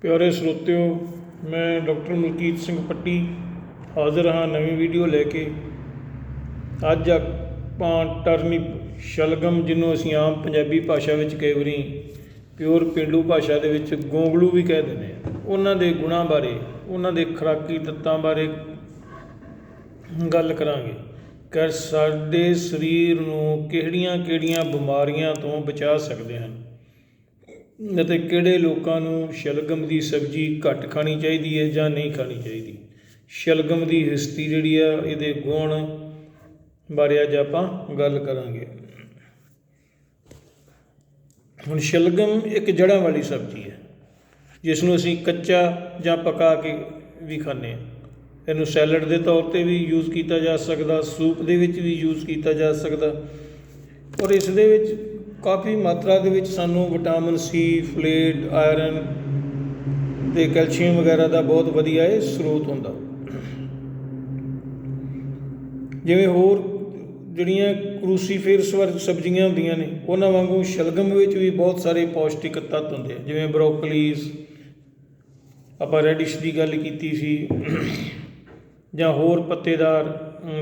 ਪਿਆਰੇ ਸਰੋਤਿਓ, ਮੈਂ ਡਾਕਟਰ ਮਲਕੀਤ ਸਿੰਘ ਪੱਟੀ ਹਾਜ਼ਰ ਹਾਂ ਨਵੀਂ ਵੀਡੀਓ ਲੈ ਕੇ। ਅੱਜ ਆਪਾਂ ਟਰਨਿਪ ਸ਼ਲਗਮ, ਜਿਹਨੂੰ ਅਸੀਂ ਆਮ ਪੰਜਾਬੀ ਭਾਸ਼ਾ ਵਿੱਚ ਕਈ ਵਾਰੀ ਪਿਓਰ ਪੇਂਡੂ ਭਾਸ਼ਾ ਦੇ ਵਿੱਚ ਗੋਂਗਲੂ ਵੀ ਕਹਿ ਦਿੰਦੇ ਆ ਉਹਨਾਂ ਦੇ ਗੁਣਾਂ ਬਾਰੇ, ਉਹਨਾਂ ਦੇ ਖੁਰਾਕੀ ਤੱਤਾਂ ਬਾਰੇ ਗੱਲ ਕਰਾਂਗੇ। ਕਿ ਸਾਡੇ ਸਰੀਰ ਨੂੰ ਕਿਹੜੀਆਂ-ਕਿਹੜੀਆਂ ਬਿਮਾਰੀਆਂ ਤੋਂ ਬਚਾ ਸਕਦੇ ਹਨ? ਅਤੇ ਕਿਹੜੇ ਲੋਕਾਂ ਨੂੰ ਸ਼ਲਗਮ ਦੀ ਸਬਜ਼ੀ ਘੱਟ ਖਾਣੀ ਚਾਹੀਦੀ ਹੈ ਜਾਂ ਨਹੀਂ ਖਾਣੀ ਚਾਹੀਦੀ? ਸ਼ਲਗਮ ਦੀ ਹਿਸਟਰੀ ਜਿਹੜੀ ਆ, ਇਹਦੇ ਗੁਣ ਬਾਰੇ ਅੱਜ ਆਪਾਂ ਗੱਲ ਕਰਾਂਗੇ। ਹੁਣ ਸ਼ਲਗਮ ਇੱਕ ਜੜ੍ਹਾਂ ਵਾਲੀ ਸਬਜ਼ੀ ਹੈ ਜਿਸ ਨੂੰ ਅਸੀਂ ਕੱਚਾ ਜਾਂ ਪਕਾ ਕੇ ਵੀ ਖਾਂਦੇ ਹਾਂ। ਇਹਨੂੰ ਸੈਲਡ ਦੇ ਤੌਰ ਤੇ ਵੀ ਯੂਜ਼ ਕੀਤਾ ਜਾ ਸਕਦਾ, ਸੂਪ ਦੇ ਵਿੱਚ ਵੀ ਯੂਜ਼ ਕੀਤਾ ਜਾ ਸਕਦਾ। ਔਰ ਇਸ ਦੇ ਵਿੱਚ ਕਾਫੀ ਮਾਤਰਾ ਦੇ ਵਿੱਚ ਸਾਨੂੰ ਵਿਟਾਮਿਨ ਸੀ ਫਲੇਟ ਆਇਰਨ ਤੇ ਕੈਲਸ਼ੀਅਮ ਵਗੈਰਾ ਦਾ ਬਹੁਤ ਵਧੀਆ ਇਹ ਸਰੋਤ ਹੁੰਦਾ। ਜਿਵੇਂ ਹੋਰ ਜਿਹੜੀਆਂ ਕਰੂਸੀਫੇਰਸ ਵਰਗ ਸਬਜ਼ੀਆਂ ਹੁੰਦੀਆਂ ਨੇ, ਉਹਨਾਂ ਵਾਂਗੂ ਸ਼ਲਗਮ ਵਿੱਚ ਵੀ ਬਹੁਤ ਸਾਰੇ ਪੌਸ਼ਟਿਕ ਤੱਤ ਹੁੰਦੇ ਆ। ਜਿਵੇਂ ਬਰੋਕਲੀਜ਼, ਆਪਾਂ ਰੈਡਿਸ਼ ਦੀ ਗੱਲ ਕੀਤੀ ਸੀ, ਜਾਂ ਹੋਰ ਪੱਤੇਦਾਰ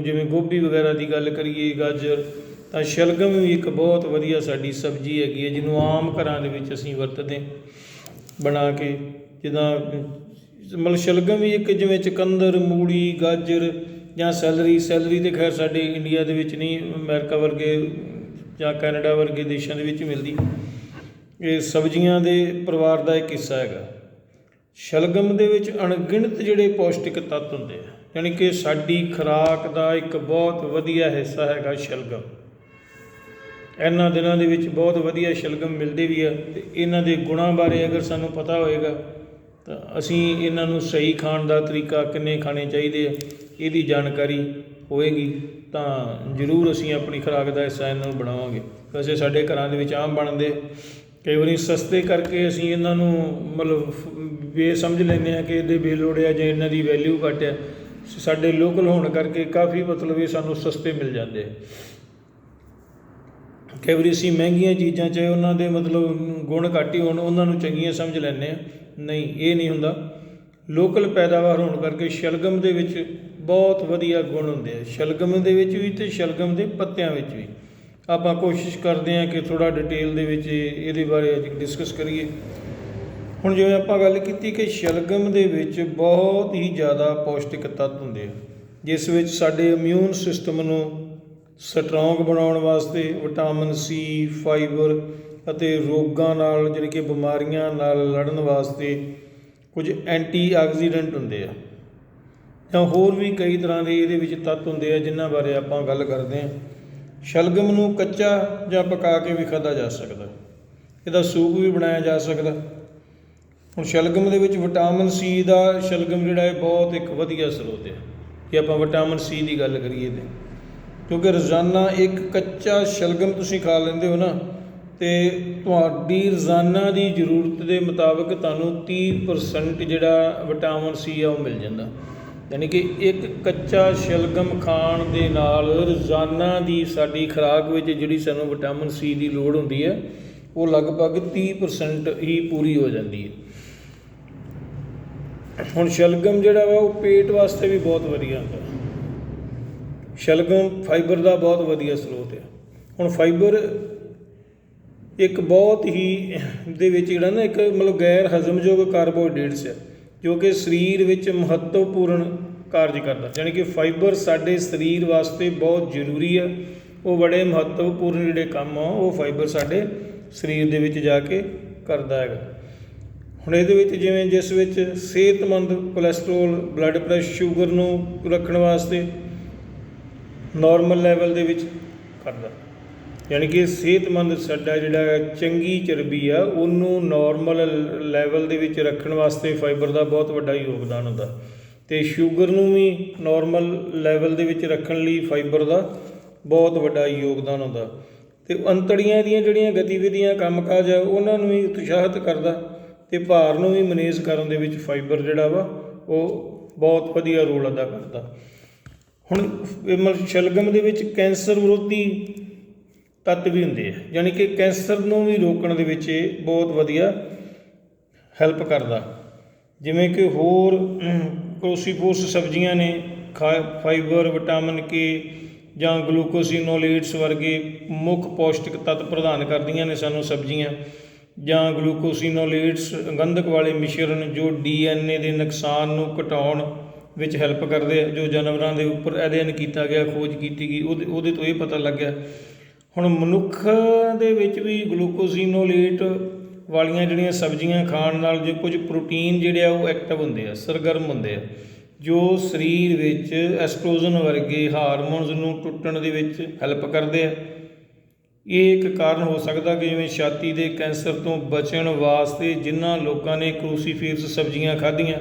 ਜਿਵੇਂ ਗੋਭੀ ਵਗੈਰਾ ਦੀ ਗੱਲ ਕਰੀਏ, ਗਾਜਰ ਤਾਂ ਸ਼ਲਗਮ ਵੀ ਇੱਕ ਬਹੁਤ ਵਧੀਆ ਸਾਡੀ ਸਬਜ਼ੀ ਹੈਗੀ ਹੈ, ਜਿਹਨੂੰ ਆਮ ਘਰਾਂ ਦੇ ਵਿੱਚ ਅਸੀਂ ਵਰਤਦੇ ਬਣਾ ਕੇ, ਜਿੱਦਾਂ ਮਤਲਬ ਸ਼ਲਗਮ ਵੀ ਇੱਕ ਜਿਵੇਂ ਚਕੰਦਰ ਮੂੜੀ ਗਾਜਰ ਜਾਂ ਸੈਲਰੀ ਸੈਲਰੀ ਤੇ ਖੈਰ ਸਾਡੇ ਇੰਡੀਆ ਦੇ ਵਿੱਚ ਨਹੀਂ, ਅਮਰੀਕਾ ਵਰਗੇ ਜਾਂ ਕੈਨੇਡਾ ਵਰਗੇ ਦੇਸ਼ਾਂ ਦੇ ਵਿੱਚ ਮਿਲਦੀ। ਇਹ ਸਬਜ਼ੀਆਂ ਦੇ ਪਰਿਵਾਰ ਦਾ ਇੱਕ ਹਿੱਸਾ ਹੈਗਾ। ਸ਼ਲਗਮ ਦੇ ਵਿੱਚ ਅਣਗਿਣਤ ਜਿਹੜੇ ਪੌਸ਼ਟਿਕ ਤੱਤ ਹੁੰਦੇ ਆ, ਯਾਨੀ ਕਿ ਸਾਡੀ ਖੁਰਾਕ ਦਾ ਇੱਕ ਬਹੁਤ ਵਧੀਆ ਹਿੱਸਾ ਹੈਗਾ ਸ਼ਲਗਮ। ਇਹਨਾਂ ਦਿਨਾਂ ਦੇ ਵਿੱਚ ਬਹੁਤ ਵਧੀਆ ਸ਼ਲਗਮ ਮਿਲਦੇ ਵੀ ਆ ਤੇ ਇਹਨਾਂ ਦੇ ਗੁਣਾਂ ਬਾਰੇ ਅਗਰ ਸਾਨੂੰ ਪਤਾ ਹੋਏਗਾ, ਤਾਂ ਅਸੀਂ ਇਹਨਾਂ ਨੂੰ ਸਹੀ ਖਾਣ ਦਾ ਤਰੀਕਾ ਕਿੰਨੇ ਖਾਣੇ ਚਾਹੀਦੇ ਆ, ਇਹਦੀ ਜਾਣਕਾਰੀ ਹੋਏਗੀ, ਤਾਂ ਜ਼ਰੂਰ ਅਸੀਂ ਆਪਣੀ ਖੁਰਾਕ ਦਾ ਹਿੱਸਾ ਇਹਨਾਂ ਨੂੰ ਬਣਾਵਾਂਗੇ। ਵੈਸੇ ਸਾਡੇ ਘਰਾਂ ਦੇ ਵਿੱਚ ਆਮ ਬਣਦੇ, ਕਈ ਵਾਰੀ ਸਸਤੇ ਕਰਕੇ ਅਸੀਂ ਇਹਨਾਂ ਨੂੰ ਮਤਲਬ ਵੇ ਸਮਝ ਲੈਂਦੇ ਆ ਕਿ ਇਹਦੇ ਬੇਲੋੜ ਆ ਜਾਂ ਇਹਨਾਂ ਦੀ ਵੈਲਿਊ ਘੱਟ ਆ। ਸਾਡੇ ਲੋਕਲ ਹੋਣ ਕਰਕੇ ਕਾਫੀ ਮਤਲਬ ਇਹ ਸਾਨੂੰ ਸਸਤੇ ਮਿਲ ਜਾਂਦੇ ਆ। ਕਈ ਵਾਰੀ ਅਸੀਂ ਮਹਿੰਗੀਆਂ ਚੀਜ਼ਾਂ ਚਾਹੇ ਉਹਨਾਂ ਦੇ ਮਤਲਬ ਗੁਣ ਘੱਟ ਹੀ ਹੋਣ, ਉਹਨਾਂ ਨੂੰ ਚੰਗੀਆਂ ਸਮਝ ਲੈਂਦੇ ਹਾਂ। ਨਹੀਂ, ਇਹ ਨਹੀਂ ਹੁੰਦਾ। ਲੋਕਲ ਪੈਦਾਵਾਰ ਹੋਣ ਕਰਕੇ ਸ਼ਲਗਮ ਦੇ ਵਿੱਚ ਬਹੁਤ ਵਧੀਆ ਗੁਣ ਹੁੰਦੇ ਆ। ਸ਼ਲਗਮ ਦੇ ਵਿੱਚ ਵੀ ਤੇ ਸ਼ਲਗਮ ਦੇ ਪੱਤਿਆਂ ਵਿੱਚ ਵੀ। ਆਪਾਂ ਕੋਸ਼ਿਸ਼ ਕਰਦੇ ਹਾਂ ਕਿ ਥੋੜਾ ਡਿਟੇਲ ਦੇ ਵਿੱਚ ਇਹਦੇ ਬਾਰੇ ਅੱਜ ਡਿਸਕਸ ਕਰੀਏ। ਹੁਣ ਜਿਵੇਂ ਆਪਾਂ ਗੱਲ ਕੀਤੀ ਕਿ ਸ਼ਲਗਮ ਦੇ ਵਿੱਚ ਬਹੁਤ ਹੀ ਜ਼ਿਆਦਾ ਪੌਸ਼ਟਿਕ ਤੱਤ ਹੁੰਦੇ ਆ, ਜਿਸ ਵਿੱਚ ਸਾਡੇ ਇਮਿਊਨ ਸਿਸਟਮ ਨੂੰ ਸਟਰੋਂਗ ਬਣਾਉਣ ਵਾਸਤੇ ਵਿਟਾਮਿਨ ਸੀ, ਫਾਈਬਰ ਅਤੇ ਰੋਗਾਂ ਨਾਲ ਜਿਹੜੀ ਕਿ ਬਿਮਾਰੀਆਂ ਨਾਲ ਲੜਨ ਵਾਸਤੇ ਕੁਝ ਐਂਟੀ ਆਕਸੀਡੈਂਟ ਹੁੰਦੇ ਆ। ਜਾਂ ਹੋਰ ਵੀ ਕਈ ਤਰ੍ਹਾਂ ਦੇ ਇਹਦੇ ਵਿੱਚ ਤੱਤ ਹੁੰਦੇ ਆ ਜਿਨ੍ਹਾਂ ਬਾਰੇ ਆਪਾਂ ਗੱਲ ਕਰਦੇ ਹਾਂ। ਸ਼ਲਗਮ ਨੂੰ ਕੱਚਾ ਜਾਂ ਪਕਾ ਕੇ ਵੀ ਖਾਧਾ ਜਾ ਸਕਦਾ। ਇਹਦਾ ਸੂਪ ਵੀ ਬਣਾਇਆ ਜਾ ਸਕਦਾ। ਹੁਣ ਸ਼ਲਗਮ ਦੇ ਵਿੱਚ ਵਿਟਾਮਿਨ ਸੀ ਦਾ ਸ਼ਲਗਮ ਜਿਹੜਾ ਹੈ ਬਹੁਤ ਇੱਕ ਵਧੀਆ ਸਰੋਤ ਹੈ ਜੇ ਆਪਾਂ ਵਿਟਾਮਿਨ ਸੀ ਦੀ ਗੱਲ ਕਰੀਏ ਤੇ। ਕਿਉਂਕਿ ਰੋਜ਼ਾਨਾ ਇੱਕ ਕੱਚਾ ਸ਼ਲਗਮ ਤੁਸੀਂ ਖਾ ਲੈਂਦੇ ਹੋ ਨਾ, ਤੇ ਤੁਹਾਡੀ ਰੋਜ਼ਾਨਾ ਦੀ ਜ਼ਰੂਰਤ ਦੇ ਮੁਤਾਬਕ ਤੁਹਾਨੂੰ 30% ਜਿਹੜਾ ਵਿਟਾਮਿਨ ਸੀ ਆ ਉਹ ਮਿਲ ਜਾਂਦਾ। ਯਾਨੀ ਕਿ ਇੱਕ ਕੱਚਾ ਸ਼ਲਗਮ ਖਾਣ ਦੇ ਨਾਲ ਰੋਜ਼ਾਨਾ ਦੀ ਸਾਡੀ ਖੁਰਾਕ ਵਿੱਚ ਜਿਹੜੀ ਸਾਨੂੰ ਵਿਟਾਮਿਨ ਸੀ ਦੀ ਲੋੜ ਹੁੰਦੀ ਹੈ, ਉਹ ਲਗਭਗ 30% ਹੀ ਪੂਰੀ ਹੋ ਜਾਂਦੀ ਹੈ। ਹੁਣ ਸ਼ਲਗਮ ਜਿਹੜਾ ਵਾ, ਉਹ ਪੇਟ ਵਾਸਤੇ ਵੀ ਬਹੁਤ ਵਧੀਆ ਹੁੰਦਾ। ਸ਼ਲਗਮ ਫਾਈਬਰ ਦਾ ਬਹੁਤ ਵਧੀਆ ਸਰੋਤ ਹੈ ਹੁਣ ਫਾਈਬਰ ਇੱਕ ਬਹੁਤ ਹੀ ਦੇ ਵਿੱਚ ਜਿਹੜਾ ਨਾ ਇੱਕ ਮਤਲਬ ਗੈਰ ਹਜ਼ਮਯੋਗ ਕਾਰਬੋਹਾਈਡਰੇਟਸ ਹੈ ਜੋ ਕਿ ਸਰੀਰ ਵਿੱਚ ਮਹੱਤਵਪੂਰਨ ਕਾਰਜ ਕਰਦਾ। ਯਾਨੀ ਕਿ ਫਾਈਬਰ ਸਾਡੇ ਸਰੀਰ ਵਾਸਤੇ ਬਹੁਤ ਜ਼ਰੂਰੀ ਆ। ਉਹ ਬੜੇ ਮਹੱਤਵਪੂਰਨ ਜਿਹੜੇ ਕੰਮ ਆ, ਉਹ ਫਾਈਬਰ ਸਾਡੇ ਸਰੀਰ ਦੇ ਵਿੱਚ ਜਾ ਕੇ ਕਰਦਾ ਹੈਗਾ। ਹੁਣ ਇਹਦੇ ਵਿੱਚ ਜਿਵੇਂ ਜਿਸ ਵਿੱਚ ਸਿਹਤਮੰਦ ਕੋਲੇਸਟ੍ਰੋਲ ਬਲੱਡ ਪ੍ਰੈਸ਼ਰ ਸ਼ੂਗਰ ਨੂੰ ਰੱਖਣ ਵਾਸਤੇ ਨਾਰਮਲ ਲੈਵਲ ਦੇ ਵਿੱਚ ਕਰਦਾ। ਯਾਨੀ ਕਿ ਸਿਹਤਮੰਦ ਸਾਡਾ ਜਿਹੜਾ ਚੰਗੀ ਚਰਬੀ ਆ, ਉਹਨੂੰ ਨਾਰਮਲ ਲੈਵਲ ਦੇ ਵਿੱਚ ਰੱਖਣ ਵਾਸਤੇ ਫਾਈਬਰ ਦਾ ਬਹੁਤ ਵੱਡਾ ਯੋਗਦਾਨ ਹੁੰਦਾ। ਤੇ ਸ਼ੂਗਰ ਨੂੰ ਵੀ ਨਾਰਮਲ ਲੈਵਲ ਦੇ ਵਿੱਚ ਰੱਖਣ ਲਈ ਫਾਈਬਰ ਦਾ ਬਹੁਤ ਵੱਡਾ ਯੋਗਦਾਨ ਹੁੰਦਾ। ਤੇ ਅੰਤੜੀਆਂ ਦੀਆਂ ਜਿਹੜੀਆਂ ਗਤੀਵਿਧੀਆਂ, ਕੰਮਕਾਜ ਆ, ਉਹਨਾਂ ਨੂੰ ਵੀ ਉਤਸ਼ਾਹਿਤ ਕਰਦਾ ਤੇ ਭਾਰ ਨੂੰ ਵੀ ਮੈਨੇਜ ਕਰਨ ਦੇ ਵਿੱਚ ਫਾਈਬਰ ਜਿਹੜਾ ਵਾ, ਉਹ ਬਹੁਤ ਵਧੀਆ ਰੋਲ ਅਦਾ ਕਰਦਾ। ਹੁਣ ਇਹ ਮਤਲਬ ਸ਼ਲਗਮ ਦੇ ਵਿੱਚ ਕੈਂਸਰ ਵਿਰੋਧੀ ਤੱਤ ਵੀ ਹੁੰਦੇ ਆ ਯਾਨੀ ਕਿ ਕੈਂਸਰ ਨੂੰ ਵੀ ਰੋਕਣ ਦੇ ਵਿੱਚ ਇਹ ਬਹੁਤ ਵਧੀਆ ਹੈਲਪ ਕਰਦਾ। ਜਿਵੇਂ ਕਿ ਹੋਰ ਕ੍ਰੋਸੀਫੋਰਸ ਸਬਜ਼ੀਆਂ ਨੇ, ਖਾ- ਫਾਈਬਰ ਵਿਟਾਮਿਨ ਕੇ ਜਾਂ ਗਲੂਕੋਸਿਨੋਲੇਟਸ ਵਰਗੇ ਮੁੱਖ ਪੌਸ਼ਟਿਕ ਤੱਤ ਪ੍ਰਦਾਨ ਕਰਦੀਆਂ ਨੇ ਸਾਨੂੰ ਸਬਜ਼ੀਆਂ, ਜਾਂ ਗਲੂਕੋਸਿਨੋਲੇਟਸ ਗੰਧਕ ਵਾਲੇ ਮਿਸ਼ਰਣ ਜੋ ਡੀਐਨਏ ਦੇ ਨੁਕਸਾਨ ਨੂੰ ਘਟਾਉਣ ਵਿੱਚ ਹੈਲਪ ਕਰਦੇ ਆ, ਜੋ ਜਾਨਵਰਾਂ ਦੇ ਉੱਪਰ ਅਧਿਐਨ ਕੀਤਾ ਗਿਆ, ਖੋਜ ਕੀਤੀ ਗਈ, ਉਹਦੇ ਉਹਦੇ ਤੋਂ ਇਹ ਪਤਾ ਲੱਗਿਆ। ਹੁਣ ਮਨੁੱਖ ਦੇ ਵਿੱਚ ਵੀ ਗਲੂਕੋਜੀਨੋਲੇਟ ਵਾਲੀਆਂ ਜਿਹੜੀਆਂ ਸਬਜ਼ੀਆਂ ਖਾਣ ਨਾਲ ਜੋ ਕੁਝ ਪ੍ਰੋਟੀਨ ਜਿਹੜੇ ਆ ਉਹ ਐਕਟਿਵ ਹੁੰਦੇ ਆ, ਸਰਗਰਮ ਹੁੰਦੇ ਆ, ਜੋ ਸਰੀਰ ਵਿੱਚ ਐਸਟ੍ਰੋਜਨ ਵਰਗੇ ਹਾਰਮੋਨਸ ਨੂੰ ਟੁੱਟਣ ਦੇ ਵਿੱਚ ਹੈਲਪ ਕਰਦੇ ਆ। ਇਹ ਇੱਕ ਕਾਰਨ ਹੋ ਸਕਦਾ ਕਿ ਜਿਵੇਂ ਛਾਤੀ ਦੇ ਕੈਂਸਰ ਤੋਂ ਬਚਣ ਵਾਸਤੇ ਜਿਨ੍ਹਾਂ ਲੋਕਾਂ ਨੇ ਕਰੂਸੀਫੇਰਸ ਸਬਜ਼ੀਆਂ ਖਾਧੀਆਂ।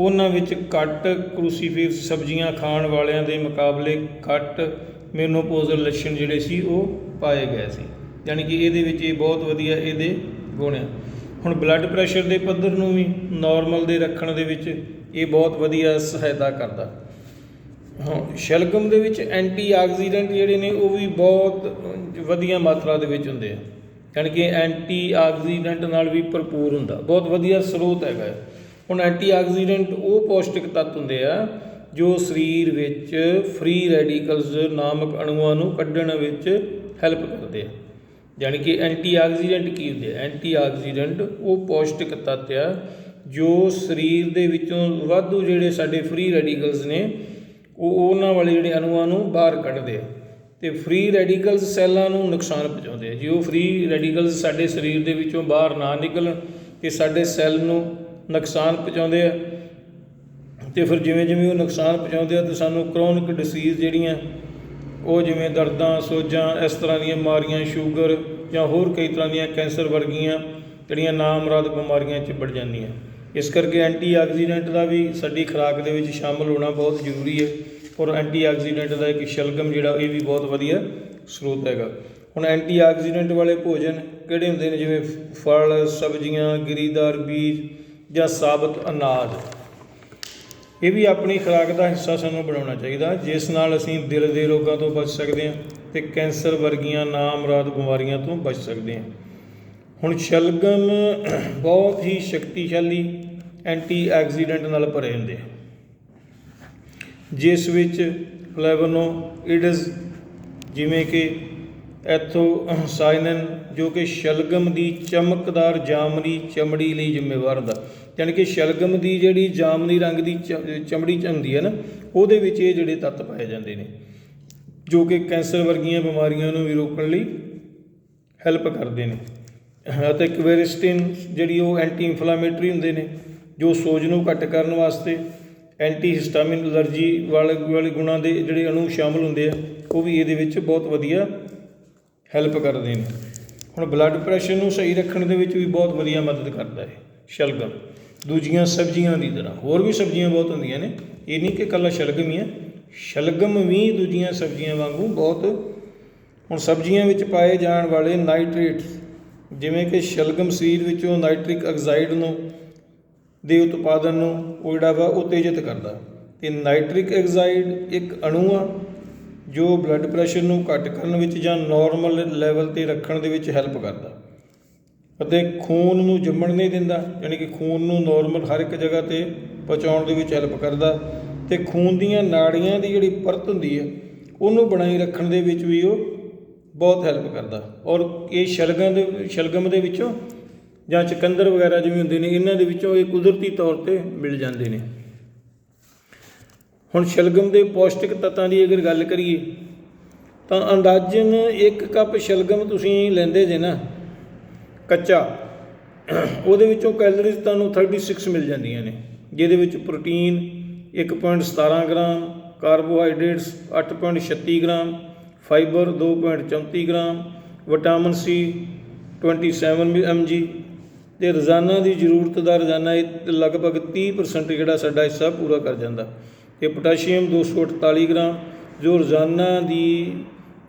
ਉਹਨਾਂ ਵਿੱਚ ਘੱਟ ਕਰੂਸੀਫੇਰਸ ਸਬਜ਼ੀਆਂ ਖਾਣ ਵਾਲਿਆਂ ਦੇ ਮੁਕਾਬਲੇ ਘੱਟ ਮੈਨੋਪੌਜ਼ਲ ਲੱਛਣ ਜਿਹੜੇ ਸੀ ਉਹ ਪਾਏ ਗਏ ਸੀ। ਯਾਨੀ ਕਿ ਇਹਦੇ ਵਿੱਚ ਇਹ ਬਹੁਤ ਵਧੀਆ ਇਹਦੇ ਗੁਣ ਆ। ਹੁਣ ਬਲੱਡ ਪ੍ਰੈਸ਼ਰ ਦੇ ਪੱਧਰ ਨੂੰ ਵੀ ਨਾਰਮਲ ਦੇ ਰੱਖਣ ਦੇ ਵਿੱਚ ਇਹ ਬਹੁਤ ਵਧੀਆ ਸਹਾਇਤਾ ਕਰਦਾ। ਹਾਂ, ਸ਼ਲਗਮ ਦੇ ਵਿੱਚ ਐਂਟੀ ਆਕਸੀਡੈਂਟ ਜਿਹੜੇ ਨੇ ਉਹ ਵੀ ਬਹੁਤ ਵਧੀਆ ਮਾਤਰਾ ਦੇ ਵਿੱਚ ਹੁੰਦੇ ਆ। ਯਾਨੀ ਕਿ ਐਂਟੀ ਆਕਸੀਡੈਂਟ ਨਾਲ ਵੀ ਭਰਪੂਰ ਹੁੰਦਾ। ਬਹੁਤ ਵਧੀਆ ਸਰੋਤ ਹੈਗਾ। ਹੁਣ ਐਂਟੀਆਕਸੀਡੈਂਟ ਉਹ ਪੌਸ਼ਟਿਕ ਤੱਤ ਹੁੰਦੇ ਆ ਜੋ ਸਰੀਰ ਵਿੱਚ ਫ੍ਰੀ ਰੈਡੀਕਲਸ ਨਾਮਕ ਅਣੂਆਂ ਨੂੰ ਕੱਢਣ ਵਿੱਚ ਹੈਲਪ ਕਰਦੇ ਆ। ਯਾਨੀ ਕਿ ਐਂਟੀ ਆਕਸੀਡੈਂਟ ਕੀ ਹੁੰਦੇ ਆ? ਐਂਟੀ ਆਕਸੀਡੈਂਟ ਉਹ ਪੌਸ਼ਟਿਕ ਤੱਤ ਆ ਜੋ ਸਰੀਰ ਦੇ ਵਿੱਚੋਂ ਵਾਧੂ ਜਿਹੜੇ ਸਾਡੇ ਫ੍ਰੀ ਰੈਡੀਕਲਸ ਨੇ, ਉਹ ਉਹਨਾਂ ਵਾਲੇ ਜਿਹੜੇ ਅਣੂਆਂ ਨੂੰ ਬਾਹਰ ਕੱਢਦੇ ਆ। ਤੇ ਫ੍ਰੀ ਰੈਡੀਕਲਸ ਸੈੱਲਾਂ ਨੂੰ ਨੁਕਸਾਨ ਪਹੁੰਚਾਉਂਦੇ ਆ। ਜੇ ਉਹ ਫ੍ਰੀ ਰੈਡੀਕਲਸ ਸਾਡੇ ਸਰੀਰ ਦੇ ਵਿੱਚੋਂ ਬਾਹਰ ਨਾ ਨਿਕਲਣ, ਤੇ ਸਾਡੇ ਸੈੱਲ ਨੂੰ ਨੁਕਸਾਨ ਪਹੁੰਚਾਉਂਦੇ ਆ। ਤੇ ਫਿਰ ਜਿਵੇਂ ਜਿਵੇਂ ਉਹ ਨੁਕਸਾਨ ਪਹੁੰਚਾਉਂਦੇ ਆ ਤੇ ਸਾਨੂੰ ਕ੍ਰੋਨਿਕ ਡਿਸੀਜ਼ ਜਿਹੜੀਆਂ, ਉਹ ਜਿਵੇਂ ਦਰਦਾਂ, ਸੋਜਾਂ, ਇਸ ਤਰ੍ਹਾਂ ਦੀਆਂ ਬਿਮਾਰੀਆਂ ਸ਼ੂਗਰ ਜਾਂ ਹੋਰ ਕਈ ਤਰ੍ਹਾਂ ਦੀਆਂ ਕੈਂਸਰ ਵਰਗੀਆਂ ਜਿਹੜੀਆਂ ਨਾਮਰਾਦ ਬਿਮਾਰੀਆਂ 'ਚ ਵੜ ਜਾਂਦੀਆਂ। ਇਸ ਕਰਕੇ ਐਂਟੀ ਆਕਸੀਡੈਂਟ ਦਾ ਵੀ ਸਾਡੀ ਖੁਰਾਕ ਦੇ ਵਿੱਚ ਸ਼ਾਮਲ ਹੋਣਾ ਬਹੁਤ ਜ਼ਰੂਰੀ ਹੈ ਔਰ ਐਂਟੀ ਆਕਸੀਡੈਂਟ ਦਾ ਇੱਕ ਸ਼ਲਗਮ ਜਿਹੜਾ ਇਹ ਵੀ ਬਹੁਤ ਵਧੀਆ ਸਰੋਤ ਹੈਗਾ। ਹੁਣ ਐਂਟੀ ਆਕਸੀਡੈਂਟ ਵਾਲੇ ਭੋਜਨ ਕਿਹੜੇ ਹੁੰਦੇ ਨੇ? ਜਿਵੇਂ ਫਲ, ਸਬਜ਼ੀਆਂ, ਗਿਰੀਦਾਰ, ਬੀਜ ਜਾਂ ਸਾਬਤ ਅਨਾਜ। ਇਹ ਵੀ ਆਪਣੀ ਖੁਰਾਕ ਦਾ ਹਿੱਸਾ ਸਾਨੂੰ ਬਣਾਉਣਾ ਚਾਹੀਦਾ, ਜਿਸ ਨਾਲ ਅਸੀਂ ਦਿਲ ਦੇ ਰੋਗਾਂ ਤੋਂ ਬਚ ਸਕਦੇ ਹਾਂ ਤੇ ਕੈਂਸਰ ਵਰਗੀਆਂ ਨਾਮਰਾਦ ਬਿਮਾਰੀਆਂ ਤੋਂ ਬਚ ਸਕਦੇ ਹਾਂ। ਹੁਣ ਸ਼ਲਗਮ ਬਹੁਤ ਹੀ ਸ਼ਕਤੀਸ਼ਾਲੀ ਐਂਟੀ ਆਕਸੀਡੈਂਟ ਨਾਲ ਭਰੇ ਹੁੰਦੇ ਆ। ਜਿਸ ਵਿੱਚ ਫਲੈਵੋਨੋਇਡਸ ਜਿਵੇਂ ਕਿ ਐਥੋਸਾਇਨਨ, ਜੋ ਕਿ ਸ਼ਲਗਮ ਦੀ ਚਮਕਦਾਰ ਜਾਮਨੀ ਚਮੜੀ ਲਈ ਜ਼ਿੰਮੇਵਾਰ ਹੁੰਦਾ। ਯਾਨੀ ਕਿ ਸ਼ਲਗਮ ਦੀ ਜਿਹੜੀ ਜਾਮਨੀ ਰੰਗ ਦੀ ਚ- ਚਮੜੀ ਚ ਹੁੰਦੀ ਹੈ ਨਾ, ਉਹਦੇ ਵਿੱਚ ਇਹ ਜਿਹੜੇ ਤੱਤ ਪਾਏ ਜਾਂਦੇ ਨੇ, ਜੋ ਕਿ ਕੈਂਸਰ ਵਰਗੀਆਂ ਬਿਮਾਰੀਆਂ ਨੂੰ ਵੀ ਰੋਕਣ ਲਈ ਹੈਲਪ ਕਰਦੇ ਨੇ। ਅਤੇ ਕੁਵੇਰਿਸਟਿਨ ਜਿਹੜੀ ਉਹ ਐਂਟੀ ਇਨਫਲਾਮੇਟਰੀ ਹੁੰਦੇ ਨੇ, ਜੋ ਸੋਜ ਨੂੰ ਘੱਟ ਕਰਨ ਵਾਸਤੇ ਐਂਟੀ ਹਿਸਟਾਮਿਨ ਅਲਰਜੀ ਵਾਲੇ ਵਾਲੇ ਗੁਣਾਂ ਦੇ ਜਿਹੜੇ ਅਣੂ ਸ਼ਾਮਲ ਹੁੰਦੇ ਆ, ਉਹ ਵੀ ਇਹਦੇ ਵਿੱਚ ਬਹੁਤ ਵਧੀਆ ਹੈਲਪ ਕਰਦੇ ਨੇ। ਹੁਣ ਬਲੱਡ ਪ੍ਰੈਸ਼ਰ ਨੂੰ ਸਹੀ ਰੱਖਣ ਦੇ ਵਿੱਚ ਵੀ ਬਹੁਤ ਵਧੀਆ ਮਦਦ ਕਰਦਾ ਹੈ। ਸ਼ਲਗਮ। ਦੂਜੀਆਂ ਸਬਜ਼ੀਆਂ ਦੀ ਤਰ੍ਹਾਂ। ਹੋਰ ਵੀ ਸਬਜ਼ੀਆਂ ਬਹੁਤ ਹੁੰਦੀਆਂ ਨੇ। ਇਹ ਨਹੀਂ ਕਿ ਇਕੱਲਾ ਸ਼ਲਗਮ ਹੀ ਹੈ। ਸ਼ਲਗਮ ਵੀ ਦੂਜੀਆਂ ਸਬਜ਼ੀਆਂ ਵਾਂਗੂ ਬਹੁਤ ਹੁਣ ਸਬਜ਼ੀਆਂ ਵਿੱਚ ਪਾਏ ਜਾਣ ਵਾਲੇ ਨਾਈਟ੍ਰੇਟਸ, ਜਿਵੇਂ ਕਿ ਸ਼ਲਗਮ ਸਰੀਰ ਵਿੱਚੋਂ ਨਾਈਟ੍ਰਿਕ ਆਕਸਾਈਡ ਨੂੰ, ਦੇ ਉਤਪਾਦਨ ਨੂੰ ਉਹ ਜਿਹੜਾ ਵਾ ਉਤੇਜਿਤ ਕਰਦਾ। ਤੇ ਨਾਈਟ੍ਰਿਕ ਆਕਸਾਈਡ ਇੱਕ ਅਣੂ ਆ, ਜੋ ਬਲੱਡ ਪ੍ਰੈਸ਼ਰ ਨੂੰ ਘੱਟ ਕਰਨ ਵਿੱਚ ਜਾਂ ਨਾਰਮਲ ਲੈਵਲ ਤੇ ਰੱਖਣ ਦੇ ਵਿੱਚ ਹੈਲਪ ਕਰਦਾ। ਅਤੇ ਖੂਨ ਨੂੰ ਜੰਮਣ ਨਹੀਂ ਦਿੰਦਾ, ਯਾਨੀ ਕਿ ਖੂਨ ਨੂੰ ਨੋਰਮਲ ਹਰ ਇੱਕ ਜਗ੍ਹਾ ਤੇ ਪਹੁੰਚਾਉਣ ਦੇ ਵਿੱਚ ਹੈਲਪ ਕਰਦਾ। ਅਤੇ ਖੂਨ ਦੀਆਂ ਨਾੜੀਆਂ ਦੀ ਜਿਹੜੀ ਪਰਤ ਹੁੰਦੀ ਹੈ, ਉਹਨੂੰ ਬਣਾਈ ਰੱਖਣ ਦੇ ਵਿੱਚ ਵੀ ਉਹ ਬਹੁਤ ਹੈਲਪ ਕਰਦਾ। ਔਰ ਇਹ ਸ਼ਲਗਮ ਦੇ ਸ਼ਲਗਮ ਦੇ ਵਿੱਚੋਂ ਜਾਂ ਚਕੰਦਰ ਵਗੈਰਾ ਜਿਵੇਂ ਹੁੰਦੇ ਨੇ, ਇਹਨਾਂ ਦੇ ਵਿੱਚੋਂ ਇਹ ਕੁਦਰਤੀ ਤੌਰ ਤੇ ਮਿਲ ਜਾਂਦੇ ਨੇ। ਹੁਣ ਸ਼ਲਗਮ ਦੇ ਪੌਸ਼ਟਿਕ ਤੱਤਾਂ ਦੀ ਅਗਰ ਗੱਲ ਕਰੀਏ, ਤਾਂ ਅੰਦਾਜ਼ਨ 1 ਕੱਪ ਸ਼ਲਗਮ ਤੁਸੀਂ ਲੈਂਦੇ ਜੇ ਨਾ ਕੱਚਾ। ਉਹਦੇ ਵਿੱਚੋਂ ਕੈਲਰੀਜ਼ ਤੁਹਾਨੂੰ 36 ਮਿਲ ਜਾਂਦੀਆਂ ਨੇ, ਜਿਹਦੇ ਵਿੱਚ protein 1.17 gram, carbohydrates 8.36 gram, fibre 2.34 gram, vitamin C 27 mg ਤੇ ਰੋਜ਼ਾਨਾ ਦੀ ਜ਼ਰੂਰਤ ਦਾ ਰੋਜ਼ਾਨਾ ਇਹ ਲਗਭਗ 30% ਜਿਹੜਾ ਸਾਡਾ ਹਿੱਸਾ ਪੂਰਾ ਕਰ ਜਾਂਦਾ। ਤੇ ਪੋਟਾਸ਼ੀਅਮ 248 ਗ੍ਰਾਮ, ਜੋ ਰੋਜ਼ਾਨਾ ਦੀ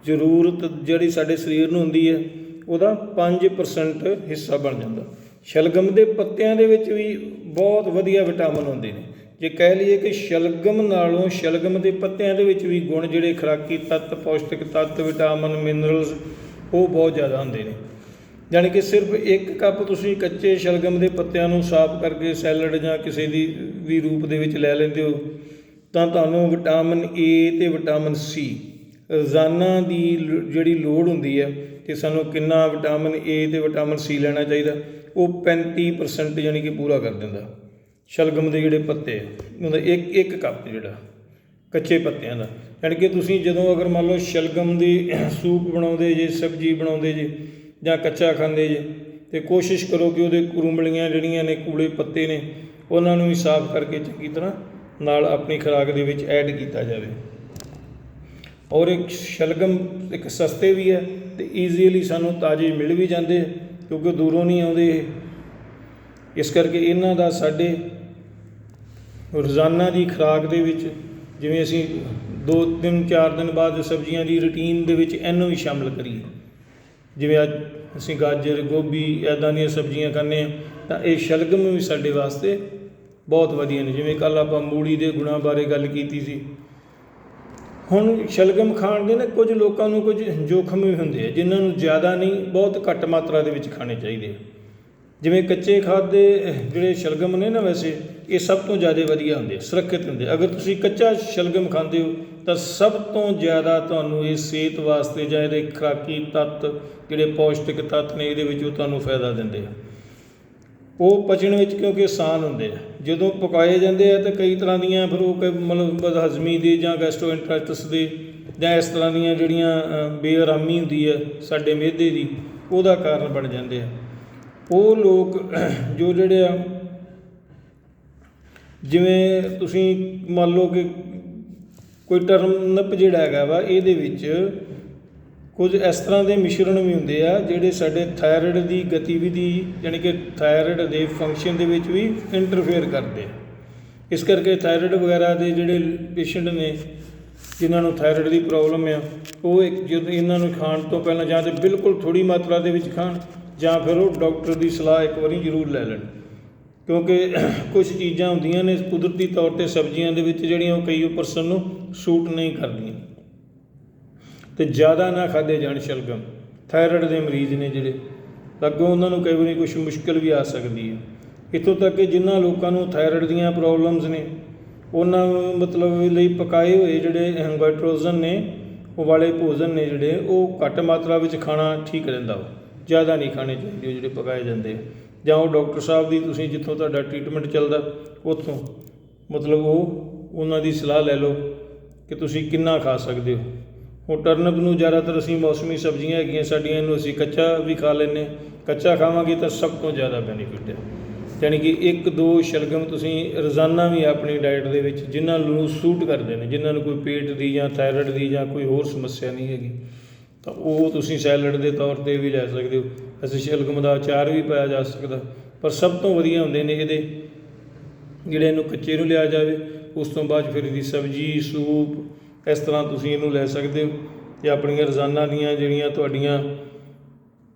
ਜ਼ਰੂਰਤ ਜਿਹੜੀ ਸਾਡੇ ਸਰੀਰ ਨੂੰ ਹੁੰਦੀ ਹੈ ਉਹਦਾ 5% ਹਿੱਸਾ ਬਣ ਜਾਂਦਾ। ਸ਼ਲਗਮ ਦੇ ਪੱਤਿਆਂ ਦੇ ਵਿੱਚ ਵੀ ਬਹੁਤ ਵਧੀਆ ਵਿਟਾਮਿਨ ਹੁੰਦੇ ਨੇ। ਜੇ ਕਹਿ ਲਈਏ ਕਿ ਸ਼ਲਗਮ ਨਾਲੋਂ ਸ਼ਲਗਮ ਦੇ ਪੱਤਿਆਂ ਦੇ ਵਿੱਚ ਵੀ ਗੁਣ ਜਿਹੜੇ ਖੁਰਾਕੀ ਤੱਤ, ਪੌਸ਼ਟਿਕ ਤੱਤ, ਵਿਟਾਮਿਨ ਮਿਨਰਲਸ ਉਹ ਬਹੁਤ ਜ਼ਿਆਦਾ ਹੁੰਦੇ ਨੇ। ਯਾਨੀ ਕਿ ਸਿਰਫ ਇੱਕ ਕੱਪ ਤੁਸੀਂ ਕੱਚੇ ਸ਼ਲਗਮ ਦੇ ਪੱਤਿਆਂ ਨੂੰ ਸਾਫ਼ ਕਰਕੇ ਸੈਲਡ ਜਾਂ ਕਿਸੇ ਦੀ ਵੀ ਰੂਪ ਦੇ ਵਿੱਚ ਲੈ ਲੈਂਦੇ ਹੋ, ਤਾਂ ਤੁਹਾਨੂੰ ਵਿਟਾਮਿਨ ਏ ਤੇ ਵਿਟਾਮਿਨ ਸੀ ਰੋਜ਼ਾਨਾ ਦੀ ਜਿਹੜੀ ਲੋੜ ਹੁੰਦੀ ਹੈ ਕਿ ਸਾਨੂੰ ਕਿੰਨਾ ਵਿਟਾਮਿਨ ਏ ਤੇ ਵਿਟਾਮਿਨ ਸੀ ਲੈਣਾ ਚਾਹੀਦਾ, ਉਹ 35% ਯਾਨੀ ਕਿ ਪੂਰਾ ਕਰ ਦਿੰਦਾ। ਸ਼ਲਗਮ ਦੇ ਜਿਹੜੇ ਪੱਤੇ ਉਹਦਾ ਇੱਕ ਇੱਕ ਕੱਪ ਜਿਹੜਾ, ਕੱਚੇ ਪੱਤਿਆਂ ਦਾ। ਯਾਨੀ ਕਿ ਤੁਸੀਂ ਜਦੋਂ ਅਗਰ ਮੰਨ ਲਓ ਸ਼ਲਗਮ ਦੀ ਸੂਪ ਬਣਾਉਂਦੇ ਜੇ, ਸਬਜ਼ੀ ਬਣਾਉਂਦੇ ਜੇ, ਜਾਂ ਕੱਚਾ ਖਾਂਦੇ ਜੇ, ਤੇ ਕੋਸ਼ਿਸ਼ ਕਰੋ ਕਿ ਉਹਦੇ ਕੁਰੁੰਬਲੀਆਂ ਜਿਹੜੀਆਂ ਨੇ ਕੂੜੇ ਪੱਤੇ ਨੇ, ਉਹਨਾਂ ਨੂੰ ਵੀ ਸਾਫ਼ ਕਰਕੇ ਚੰਗੀ ਤਰ੍ਹਾਂ ਨਾਲ ਆਪਣੀ ਖੁਰਾਕ ਦੇ ਵਿੱਚ ਐਡ ਕੀਤਾ ਜਾਵੇ। ਔਰ ਇੱਕ ਸ਼ਲਗਮ ਇੱਕ ਸਸਤੇ ਵੀ ਹੈ ਤੇ ਈਜ਼ੀਲੀ ਸਾਨੂੰ ਤਾਜ਼ੇ ਮਿਲ ਵੀ ਜਾਂਦੇ ਆ, ਕਿਉਂਕਿ ਦੂਰੋਂ ਨਹੀਂ ਆਉਂਦੇ ਇਹ। ਇਸ ਕਰਕੇ ਇਹਨਾਂ ਦਾ ਸਾਡੇ ਰੋਜ਼ਾਨਾ ਦੀ ਖੁਰਾਕ ਦੇ ਵਿੱਚ ਜਿਵੇਂ ਅਸੀਂ ਦੋ ਦਿਨ ਚਾਰ ਦਿਨ ਬਾਅਦ ਸਬਜ਼ੀਆਂ ਦੀ ਰੁਟੀਨ ਦੇ ਵਿੱਚ ਇਹਨੂੰ ਵੀ ਸ਼ਾਮਲ ਕਰੀਏ। ਜਿਵੇਂ ਅੱਜ ਅਸੀਂ ਗਾਜਰ ਗੋਭੀ ਐਦਾਂ ਦੀਆਂ ਸਬਜ਼ੀਆਂ ਖਾਂਦੇ ਹਾਂ ਤਾਂ ਇਹ ਸ਼ਲਗਮ ਵੀ ਸਾਡੇ ਵਾਸਤੇ ਬਹੁਤ ਵਧੀਆ ਨੇ। ਜਿਵੇਂ ਕੱਲ ਆਪਾਂ ਮੂਲੀ ਦੇ ਗੁਣਾਂ ਬਾਰੇ ਗੱਲ ਕੀਤੀ ਸੀ। ਹੁਣ ਸ਼ਲਗਮ ਖਾਣ ਦੇ ਨਾ ਕੁਝ ਲੋਕਾਂ ਨੂੰ ਕੁਝ ਜੋਖਮ ਵੀ ਹੁੰਦੇ ਆ, ਜਿਨ੍ਹਾਂ ਨੂੰ ਜ਼ਿਆਦਾ ਨਹੀਂ, ਬਹੁਤ ਘੱਟ ਮਾਤਰਾ ਦੇ ਵਿੱਚ ਖਾਣੇ ਚਾਹੀਦੇ ਆ ਜਿਵੇਂ ਕੱਚੇ ਖਾਦ ਦੇ ਜਿਹੜੇ ਸ਼ਲਗਮ ਨੇ ਨਾ ਵੈਸੇ, ਇਹ ਸਭ ਤੋਂ ਜ਼ਿਆਦਾ ਵਧੀਆ ਹੁੰਦੇ ਸੁਰੱਖਿਅਤ ਹੁੰਦੇ ਆ। ਅਗਰ ਤੁਸੀਂ ਕੱਚਾ ਸ਼ਲਗਮ ਖਾਂਦੇ ਹੋ, ਤਾਂ ਸਭ ਤੋਂ ਜ਼ਿਆਦਾ ਤੁਹਾਨੂੰ ਇਹ ਸਿਹਤ ਵਾਸਤੇ ਜਾਂ ਇਹਦੇ ਖੁਰਾਕੀ ਤੱਤ, ਜਿਹੜੇ ਪੌਸ਼ਟਿਕ ਤੱਤ ਨੇ, ਇਹਦੇ ਵਿੱਚ ਉਹ ਤੁਹਾਨੂੰ ਫਾਇਦਾ ਦਿੰਦੇ ਆ ਉਹ ਪਚਣ ਵਿੱਚ ਕਿਉਂਕਿ ਆਸਾਨ ਹੁੰਦੇ ਆ। ਜਦੋਂ ਪਕਾਏ ਜਾਂਦੇ ਆ ਤਾਂ ਕਈ ਤਰ੍ਹਾਂ ਦੀਆਂ ਫਿਰ ਉਹ ਕਈ ਮਤਲਬ ਬਦਹਜ਼ਮੀ ਦੇ ਜਾਂ ਗੈਸਟ੍ਰੋਇੰਟਰਾਈਟਿਸ ਦੇ ਜਾਂ ਇਸ ਤਰ੍ਹਾਂ ਦੀਆਂ ਜਿਹੜੀਆਂ ਅ, ਬੇਆਰਾਮੀ ਹੁੰਦੀ ਹੈ ਸਾਡੇ ਮਿਹਦੇ ਦੀ ਉਹਦਾ ਕਾਰਨ ਬਣ ਜਾਂਦੇ ਆ। ਉਹ ਲੋਕ ਜੋ ਜਿਹੜੇ ਆ ਜਿਵੇਂ ਤੁਸੀਂ ਮੰਨ ਲਓ ਕਿ ਕੋਈ ਟਰਨਪ ਜਿਹੜਾ ਹੈਗਾ ਵਾ ਇਹਦੇ ਵਿੱਚ ਕੁਝ ਇਸ ਤਰ੍ਹਾਂ ਦੇ ਮਿਸ਼ਰਣ ਵੀ ਹੁੰਦੇ ਆ ਜਿਹੜੇ ਸਾਡੇ ਥਾਇਰਾਇਡ ਦੀ ਗਤੀਵਿਧੀ ਯਾਨੀ ਕਿ ਥਾਇਰਾਇਡ ਦੇ ਫੰਕਸ਼ਨ ਦੇ ਵਿੱਚ ਵੀ ਇੰਟਰਫੇਅਰ ਕਰਦੇ ਆ। ਇਸ ਕਰਕੇ ਥਾਇਰਾਇਡ ਵਗੈਰਾ ਦੇ ਜਿਹੜੇ ਪੇਸ਼ੈਂਟ ਨੇ, ਜਿਨ੍ਹਾਂ ਨੂੰ ਥਾਇਰਾਇਡ ਦੀ ਪ੍ਰੋਬਲਮ ਆ, ਉਹ ਇੱਕ ਜਦੋਂ ਇਹਨਾਂ ਨੂੰ ਖਾਣ ਤੋਂ ਪਹਿਲਾਂ ਜਾਂ ਤੇ ਬਿਲਕੁਲ ਥੋੜੀ ਮਾਤਰਾ ਦੇ ਵਿੱਚ ਖਾਣ ਜਾਂ ਫਿਰ ਉਹ ਡਾਕਟਰ ਦੀ ਸਲਾਹ ਇੱਕ ਵਾਰੀ ਜ਼ਰੂਰ ਲੈ ਲੈਣ। ਕਿਉਂਕਿ ਕੁਝ ਚੀਜ਼ਾਂ ਹੁੰਦੀਆਂ ਨੇ ਕੁਦਰਤੀ ਤੌਰ ਤੇ ਸਬਜ਼ੀਆਂ ਦੇ ਵਿੱਚ ਜਿਹੜੀਆਂ ਉਹ ਕਈ ਪਰਸਨ ਨੂੰ ਸੂਟ ਨਹੀਂ ਕਰਦੀਆਂ। ਤੇ ਜ਼ਿਆਦਾ ਨਾ ਖਾਦੇ ਜਾਣ ਸ਼ਲਗਮ। ਥਾਇਰਾਇਡ ਦੇ ਮਰੀਜ਼ ਨੇ ਜਿਹੜੇ ਤਾਂ ਅੱਗੋਂ ਉਹਨਾਂ ਨੂੰ ਕਈ ਵਾਰੀ ਕੁਝ ਮੁਸ਼ਕਲ ਵੀ ਆ ਸਕਦੀ ਹੈ। ਇੱਥੋਂ ਤੱਕ ਕਿ ਜਿਨ੍ਹਾਂ ਲੋਕਾਂ ਨੂੰ ਥਾਇਰਾਇਡ ਦੀਆਂ ਪ੍ਰੋਬਲਮਸ ਨੇ, ਉਹਨਾਂ ਮਤਲਬ ਲਈ ਪਕਾਏ ਹੋਏ ਜਿਹੜੇ ਗਾਈਟ੍ਰੋਜਨ ਨੇ, ਉਹ ਵਾਲੇ ਭੋਜਨ ਨੇ ਜਿਹੜੇ, ਉਹ ਘੱਟ ਮਾਤਰਾ ਵਿੱਚ ਖਾਣਾ ਠੀਕ ਰਹਿੰਦਾ ਵਾ। ਜ਼ਿਆਦਾ ਨਹੀਂ ਖਾਣੇ ਚਾਹੀਦੇ ਉਹ ਜਿਹੜੇ ਪਕਾਏ ਜਾਂਦੇ ਜਾਂ ਉਹ ਡਾਕਟਰ ਸਾਹਿਬ ਦੀ ਤੁਸੀਂ ਜਿੱਥੋਂ ਤੁਹਾਡਾ ਟ੍ਰੀਟਮੈਂਟ ਚੱਲਦਾ, ਉੱਥੋਂ। ਮਤਲਬ ਉਹ, ਉਹਨਾਂ ਦੀ ਸਲਾਹ ਲੈ ਲਓ ਕਿ ਤੁਸੀਂ ਕਿੰਨਾ ਖਾ ਸਕਦੇ ਹੋ। ਉਹ ਟਰਨਪ ਨੂੰ ਜ਼ਿਆਦਾਤਰ ਅਸੀਂ ਮੌਸਮੀ ਸਬਜ਼ੀਆਂ ਹੈਗੀਆਂ, ਸਾਡੀਆਂ ਇਹਨੂੰ ਅਸੀਂ ਕੱਚਾ ਵੀ ਖਾ ਲੈਂਦੇ ਹਾਂ। ਕੱਚਾ ਖਾਵਾਂਗੇ ਤਾਂ ਸਭ ਤੋਂ ਜ਼ਿਆਦਾ ਬੈਨੀਫਿਟ ਹੈ। ਯਾਨੀ ਕਿ ਇੱਕ ਦੋ ਸ਼ਲਗਮ ਤੁਸੀਂ ਰੋਜ਼ਾਨਾ ਵੀ ਆਪਣੀ ਡਾਈਟ ਦੇ ਵਿੱਚ ਜਿਨ੍ਹਾਂ ਨੂੰ ਸੂਟ ਕਰਦੇ ਨੇ, ਜਿਨ੍ਹਾਂ ਨੂੰ ਕੋਈ ਪੇਟ ਦੀ ਜਾਂ ਥਾਇਰਾਇਡ ਦੀ ਜਾਂ ਕੋਈ ਹੋਰ ਸਮੱਸਿਆ ਨਹੀਂ ਹੈਗੀ, ਤਾਂ ਉਹ ਤੁਸੀਂ ਸੈਲਡ ਦੇ ਤੌਰ ਤੇ ਵੀ ਲੈ ਸਕਦੇ ਹੋ। ਅਸੀਂ ਸ਼ਲਗਮ ਦਾ ਅਚਾਰ ਵੀ ਪਾਇਆ ਜਾ ਸਕਦਾ, ਪਰ ਸਭ ਤੋਂ ਵਧੀਆ ਹੁੰਦੇ ਨੇ ਇਹਦੇ। ਜਿਹੜੇ ਇਹਨੂੰ ਕੱਚੇ ਨੂੰ ਲਿਆ ਜਾਵੇ, ਉਸ ਤੋਂ ਬਾਅਦ ਫਿਰ ਇਹਦੀ ਸਬਜ਼ੀ, ਸੂਪ ਇਸ ਤਰ੍ਹਾਂ ਤੁਸੀਂ ਇਹਨੂੰ ਲੈ ਸਕਦੇ ਹੋ? ਜਾਂ ਆਪਣੀਆਂ ਰੋਜ਼ਾਨਾ ਦੀਆਂ ਜਿਹੜੀਆਂ ਤੁਹਾਡੀਆਂ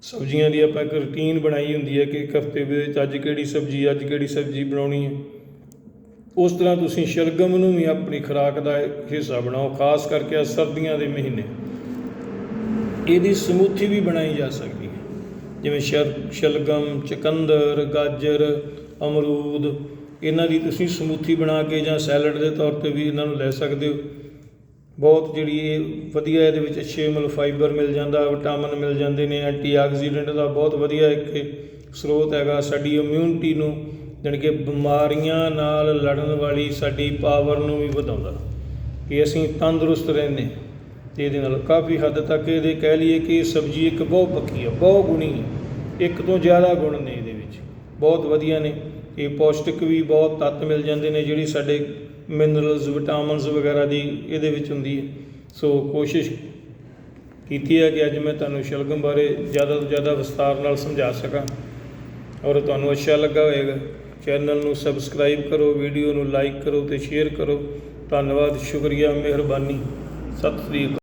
ਸਬਜ਼ੀਆਂ ਦੀ ਆਪਾਂ ਇੱਕ ਰੁਟੀਨ ਬਣਾਈ ਹੁੰਦੀ ਹੈ ਕਿ ਇੱਕ ਹਫ਼ਤੇ ਵਿੱਚ ਅੱਜ ਕਿਹੜੀ ਸਬਜ਼ੀ, ਅੱਜ ਕਿਹੜੀ ਸਬਜ਼ੀ ਬਣਾਉਣੀ ਹੈ। ਉਸ ਤਰ੍ਹਾਂ ਤੁਸੀਂ ਸ਼ਲਗਮ ਨੂੰ ਵੀ ਆਪਣੀ ਖੁਰਾਕ ਦਾ ਹਿੱਸਾ ਬਣਾਓ, ਖਾਸ ਕਰਕੇ ਆ ਸਰਦੀਆਂ ਦੇ ਮਹੀਨੇ। ਇਹਦੀ ਸਮੂਥੀ ਵੀ ਬਣਾਈ ਜਾ ਸਕਦੀ ਹੈ। ਜਿਵੇਂ ਸ਼ਰ, ਸ਼ਲਗਮ, ਚਕੰਦਰ, ਗਾਜਰ, ਅਮਰੂਦ, ਇਹਨਾਂ ਦੀ ਤੁਸੀਂ ਸਮੂਥੀ ਬਣਾ ਕੇ ਜਾਂ ਸੈਲਡ ਦੇ ਤੌਰ ਤੇ ਵੀ ਇਹਨਾਂ ਨੂੰ ਲੈ ਸਕਦੇ ਹੋ। ਬਹੁਤ ਜਿਹੜੀ ਇਹ ਵਧੀਆ ਇਹਦੇ ਵਿੱਚ ਅੱਛੇ ਮਤਲਬ ਫਾਈਬਰ ਮਿਲ ਜਾਂਦਾ ਵਿਟਾਮਿਨ ਮਿਲ ਜਾਂਦੇ ਨੇ ਐਂਟੀਆਕਸੀਡੈਂਟ ਦਾ ਬਹੁਤ ਵਧੀਆ ਇੱਕ ਸਰੋਤ ਹੈਗਾ ਸਾਡੀ ਇਮਿਊਨਿਟੀ ਨੂੰ, ਜਾਣੀ ਕਿ ਬਿਮਾਰੀਆਂ ਨਾਲ ਲੜਨ ਵਾਲੀ ਸਾਡੀ ਪਾਵਰ ਨੂੰ ਵੀ ਵਧਾਉਂਦਾ। ਕਿ ਅਸੀਂ ਤੰਦਰੁਸਤ ਰਹਿੰਦੇ ਤੇ ਇਹਦੇ ਨਾਲ ਕਾਫੀ ਹੱਦ ਤੱਕ ਇਹਦੇ ਕਹਿ ਲਈਏ ਕਿ ਸਬਜ਼ੀ ਇੱਕ ਬਹੁਤ ਪੱਕੀ ਹੈ ਬਹੁਤ ਗੁਣੀ ਹੈ ਇੱਕ ਤੋਂ ਜ਼ਿਆਦਾ ਗੁਣ ਨੇ ਇਹਦੇ ਵਿੱਚ। ਬਹੁਤ ਵਧੀਆ ਨੇ। ਇਹ ਪੌਸ਼ਟਿਕ ਵੀ ਬਹੁਤ ਤੱਤ ਮਿਲ ਜਾਂਦੇ ਨੇ, ਜਿਹੜੀ ਸਾਡੇ ਮਿਨਰਲਸ ਵਿਟਾਮਿਨਸ ਵਗੈਰਾ ਦੀ ਇਹਦੇ ਵਿੱਚ ਹੁੰਦੀ ਹੈ। ਸੋ ਕੋਸ਼ਿਸ਼ ਕੀਤੀ ਹੈ ਕਿ ਅੱਜ ਮੈਂ ਤੁਹਾਨੂੰ ਸ਼ਲਗਮ ਬਾਰੇ ਜ਼ਿਆਦਾ ਤੋਂ ਜ਼ਿਆਦਾ ਵਿਸਤਾਰ ਨਾਲ ਸਮਝਾ ਸਕਾਂ ਔਰ ਤੁਹਾਨੂੰ ਅੱਛਾ ਲੱਗਾ ਹੋਵੇਗਾ। ਚੈਨਲ ਨੂੰ ਸਬਸਕ੍ਰਾਈਬ ਕਰੋ ਵੀਡੀਓ ਨੂੰ ਲਾਈਕ ਕਰੋ ਤੇ ਸ਼ੇਅਰ ਕਰੋ। ਧੰਨਵਾਦ, ਸ਼ੁਕਰੀਆ, ਮਿਹਰਬਾਨੀ। ਸਤਿ ਸ੍ਰੀ ਅਕਾਲ।